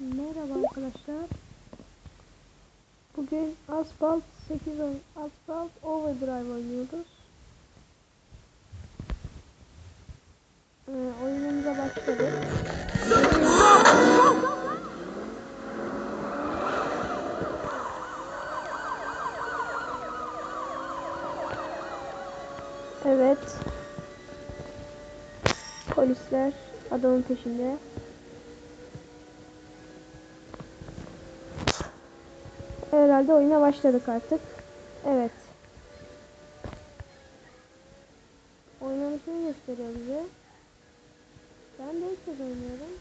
Merhaba arkadaşlar. Bugün Asphalt 8 oyn- Asphalt Overdrive oynuyoruz. Ee, oyunumuza başladık. Evet. Polisler adamın peşinde. Herhalde oyuna başladık artık. Evet. Oynanışını gösteriyor bize. Ben de ilk oynuyorum.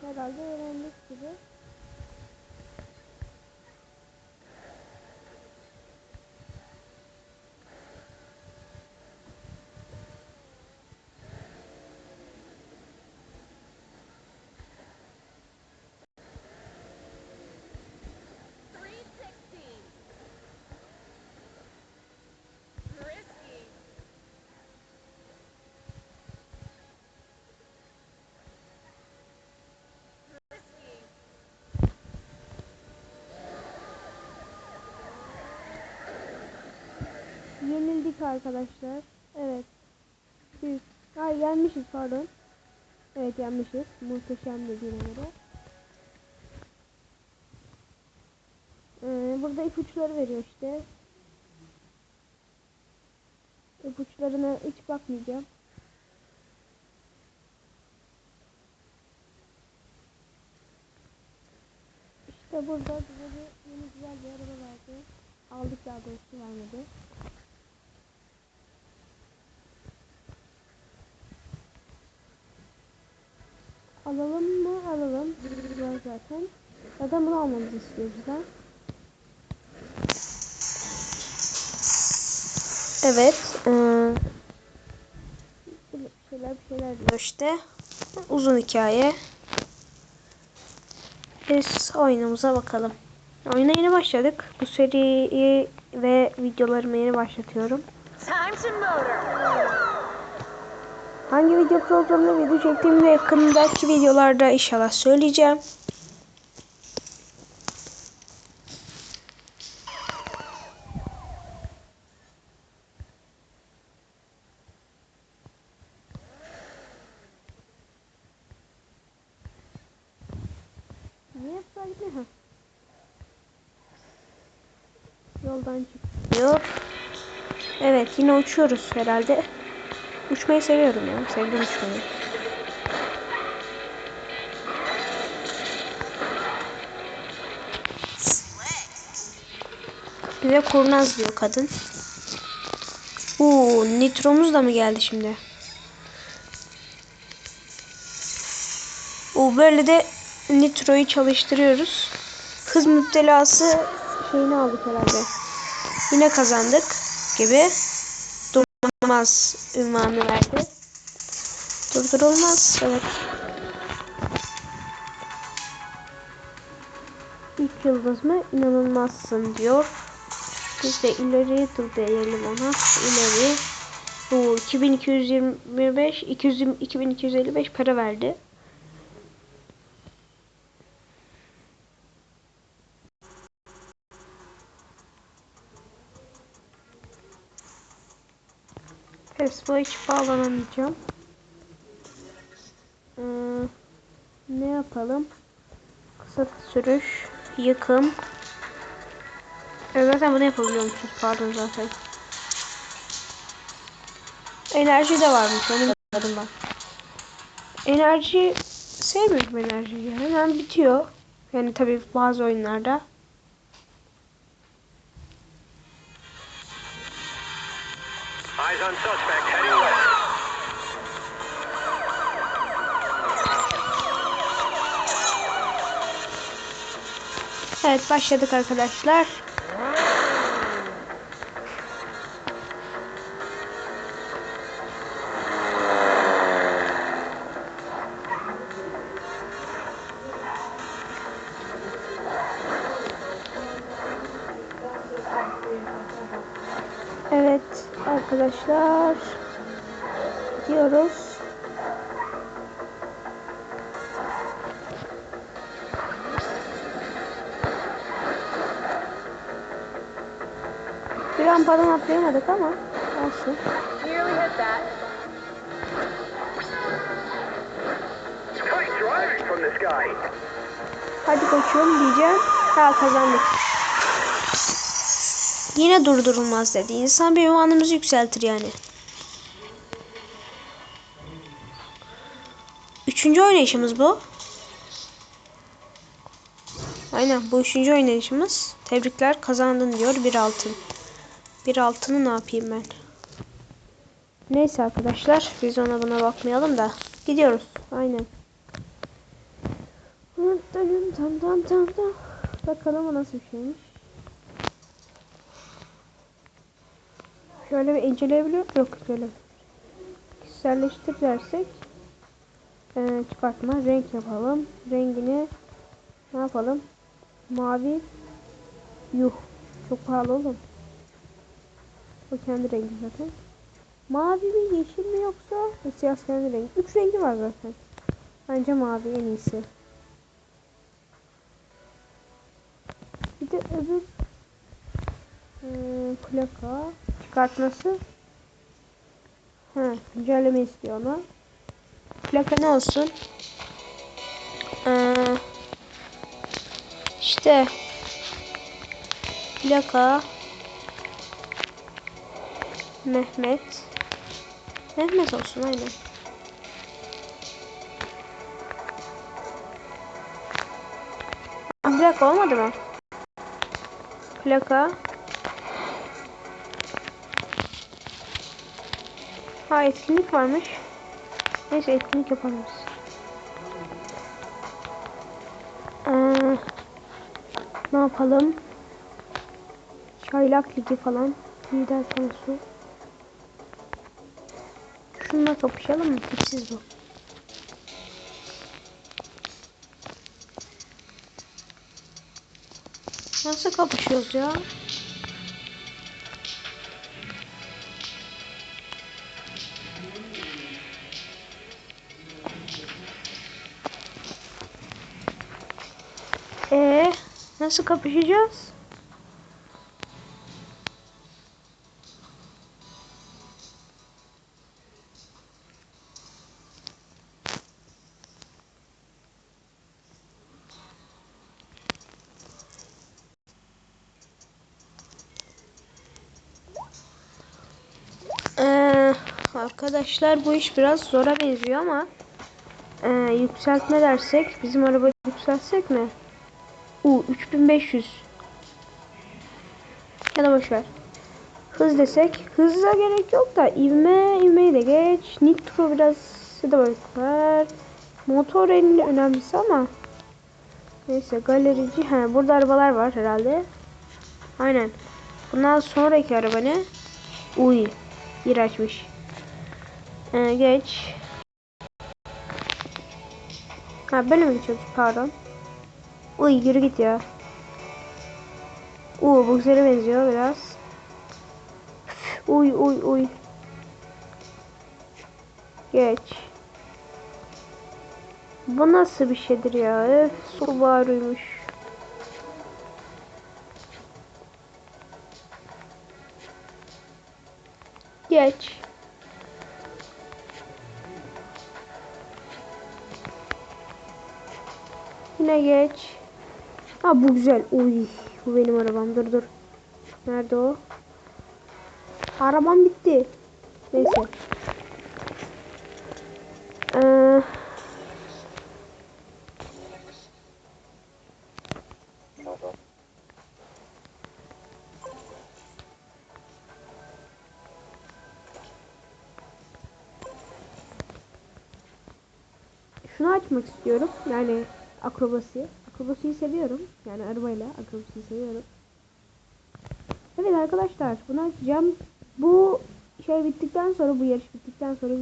Herhalde öğrendik gibi. Yenildik arkadaşlar. Evet. Biz, hayır yenmişiz pardon. Evet yenmişiz. Muhteşem dediğine göre. Ee, burada ipuçları veriyor işte. İpuçlarına hiç bakmayacağım. İşte burada bize bir yeni güzel bir araba verdi. Aldık daha doğrusu vermedi. Alalım mı? Alalım. Var zaten. Zaten bunu almamızı istiyor bizden. Evet. bir şeyler bir şeyler diyor işte. Uzun hikaye. Biz oyunumuza bakalım. Oyuna yeni başladık. Bu seriyi ve videolarımı yeni başlatıyorum. Time to motor. Hangi video programında video çektiğimi de yakındaki videolarda inşallah söyleyeceğim. Niye gitmiyor? Yoldan çıkıyor. Evet yine uçuyoruz herhalde. Uçmayı seviyorum ya. Sevdim uçmayı. Bize kurnaz diyor kadın. Oo, nitromuz da mı geldi şimdi? Oo, böyle de nitroyu çalıştırıyoruz. Hız müptelası şeyini aldık herhalde. Yine kazandık gibi. Durmaz ünvanı verdi. Durdurulmaz. Evet. Üç yıldız mı? İnanılmazsın diyor. Biz de ileri diyelim ona. İleri. Bu 2225 200 2255 para verdi. Facebook'a hiç bağlanamayacağım. Ee, ne yapalım? Kısa sürüş, yıkım. Evet, zaten bunu yapabiliyormuşuz. Pardon zaten. Enerji de varmış. Onu bilmiyordum ben. Enerji sevmiyorum enerjiyi. Hemen bitiyor. Yani tabii bazı oyunlarda. On suspect heading west. Evet başladık arkadaşlar. Arkadaşlar gidiyoruz. Bir rampadan atlayamadık ama olsun. Hadi koçum diyeceğim. Ha kazandık. Yine durdurulmaz dedi. İnsan bir ünvanımızı yükseltir yani. Üçüncü oynayışımız bu. Aynen bu üçüncü oynayışımız. Tebrikler kazandın diyor bir altın. Bir altını ne yapayım ben? Neyse arkadaşlar biz ona buna bakmayalım da gidiyoruz. Aynen. Bakalım o nasıl bir şeymiş. Şöyle bir inceleyebiliyor Yok şöyle. Kişiselleştir dersek. Ee, çıkartma. Renk yapalım. Rengini ne yapalım? Mavi. Yuh. Çok pahalı oğlum. O kendi rengi zaten. Mavi mi yeşil mi yoksa siyah kendi rengi. Üç rengi var zaten. Bence mavi en iyisi. Bir de öbür ee, plaka çıkartması. Ha, güncelleme istiyor ama. Plaka ne olsun? Ee, işte plaka Mehmet Mehmet olsun aynen. Plaka olmadı mı? Plaka Ha etkinlik varmış. Neyse etkinlik yapalım. Ee, ne yapalım? Çaylak ligi falan. Lider konusu. Şununla kapışalım mı? Tipsiz bu. Nasıl kapışıyoruz ya? Nasıl kapışacağız? Ee, arkadaşlar bu iş biraz zora benziyor ama ee, yükseltme dersek bizim arabayı yükseltsek mi? U 3500 ya da boşver. Hız desek hızla gerek yok da ivme ivmeyi de geç. Nitro biraz da boşver. Motor en önemlisi ama neyse galerici ha burada arabalar var herhalde. Aynen. Bundan sonraki araba ne? Uy. İğrençmiş. Ee, geç. Ha böyle mi geçiyoruz? Pardon. Uy yürü git ya. Uuu bu güzele benziyor biraz. Uy uy uy. Geç. Bu nasıl bir şeydir ya? Öf Subaru'ymuş. Geç. Yine geç. Ha bu güzel. Uy, bu benim arabam. Dur dur. Nerede o? Arabam bitti. Neyse. Ee, şunu açmak istiyorum. Yani akrobasi. Akrobasiyi seviyorum. Yani arabayla akrobasiyi seviyorum. Evet arkadaşlar bunu açacağım. Bu şey bittikten sonra bu yarış bittikten sonra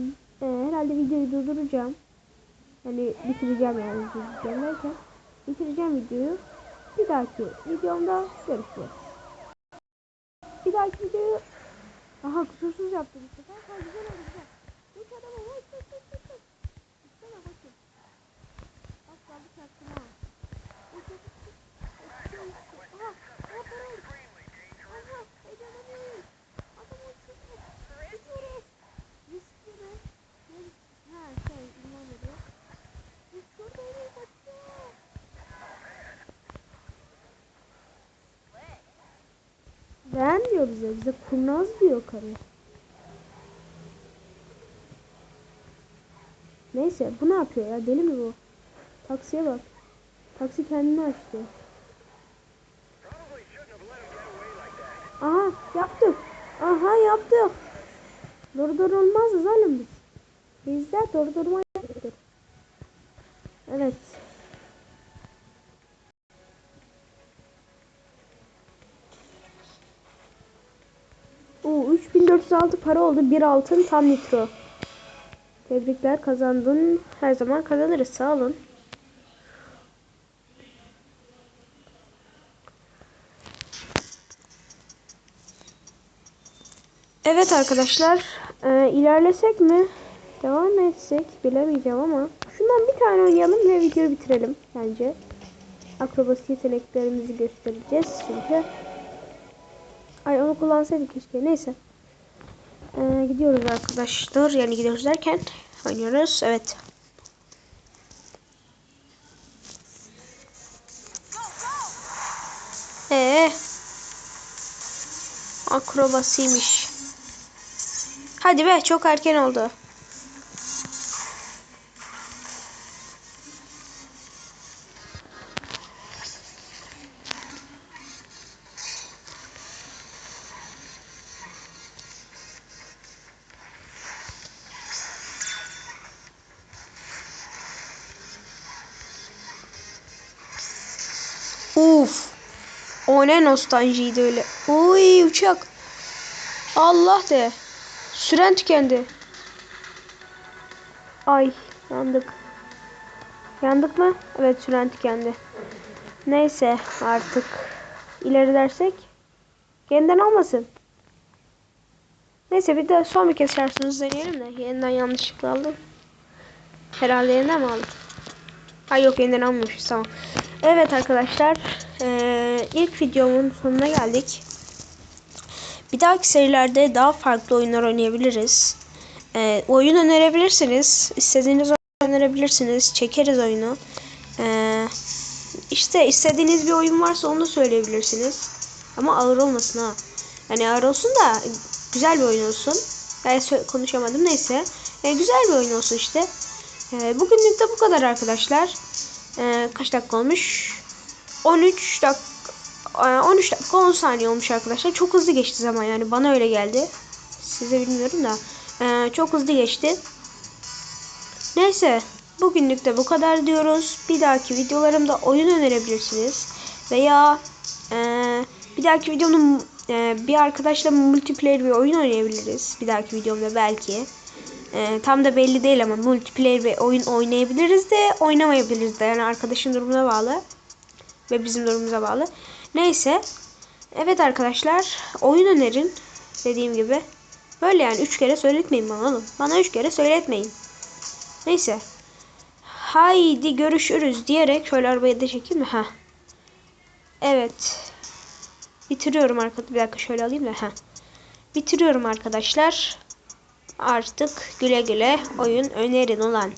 e, herhalde videoyu durduracağım. Yani bitireceğim yani bitireceğim derken bitireceğim videoyu. Bir dahaki videomda görüşürüz. Bir dahaki videoyu Aha kusursuz yaptı bu sefer. Güzel güzel. Uç adamı uç uç uç. Uçsana bakayım. Bak kaldı çaktım ha. Uç uç uç. uç. Uçuyor, uçuyor. Aha. Aha para oldu. Aha. Heyecanlanıyorum. Adam uçuyor. Uçuyoruz. Riskli mi? Ne riskli? Ha şey ünvan veriyor. Uçuyor böyle kaçıyor. Ben diyor bize. Bize kurnaz diyor karı. Neyse bu ne yapıyor ya? Deli mi bu? Taksiye bak. Taksi kendini açtı. Aha yaptık. Aha yaptık. Durdurulmaz zalim biz. Bizde durdurma yoktur. Evet. 3406 para oldu. Bir altın tam nitro. Tebrikler kazandın. Her zaman kazanırız. Sağ olun. Evet arkadaşlar. e, ilerlesek mi? Devam etsek? Bilemeyeceğim ama. Şundan bir tane oynayalım ve videoyu bitirelim bence. Akrobasi yeteneklerimizi göstereceğiz çünkü. Ay onu kullansaydık keşke. Neyse. E, gidiyoruz arkadaşlar. Yani gidiyoruz derken oynuyoruz. Evet. Ee, akrobasiymiş. Hadi be çok erken oldu. O ne nostaljiydi öyle. Uy uçak. Allah de. Süren tükendi. Ay yandık. Yandık mı? Evet süren tükendi. Neyse artık ileri dersek yeniden olmasın. Neyse bir de son bir kez şansımızı deneyelim de yeniden yanlışlıkla aldım. Herhalde yeniden mi aldım? Ha yok yeniden almamışız tamam. Evet arkadaşlar eee, ilk videomun sonuna geldik. Bir dahaki serilerde daha farklı oyunlar oynayabiliriz. Ee, oyun önerebilirsiniz. İstediğiniz oyun önerebilirsiniz. Çekeriz oyunu. Ee, işte istediğiniz bir oyun varsa onu söyleyebilirsiniz. Ama ağır olmasın ha. Yani ağır olsun da güzel bir oyun olsun. Ben konuşamadım neyse. Ee, güzel bir oyun olsun işte. Ee, bugünlük de bu kadar arkadaşlar. Ee, kaç dakika olmuş? 13 dakika 13 dakika 10 saniye olmuş arkadaşlar. Çok hızlı geçti zaman yani bana öyle geldi. Size bilmiyorum da. Ee, çok hızlı geçti. Neyse. Bugünlük de bu kadar diyoruz. Bir dahaki videolarımda oyun önerebilirsiniz. Veya e, bir dahaki videonun e, bir arkadaşla multiplayer bir oyun oynayabiliriz. Bir dahaki videomda belki. E, tam da belli değil ama multiplayer bir oyun oynayabiliriz de oynamayabiliriz de. Yani arkadaşın durumuna bağlı ve bizim durumumuza bağlı. Neyse. Evet arkadaşlar. Oyun önerin. Dediğim gibi. Böyle yani. Üç kere söyletmeyin bana oğlum. Bana üç kere söyletmeyin. Neyse. Haydi görüşürüz diyerek şöyle arabayı da çekeyim mi? Ha. Evet. Bitiriyorum arkadaşlar. Bir dakika şöyle alayım da. Ha. Bitiriyorum arkadaşlar. Artık güle güle oyun önerin ulan.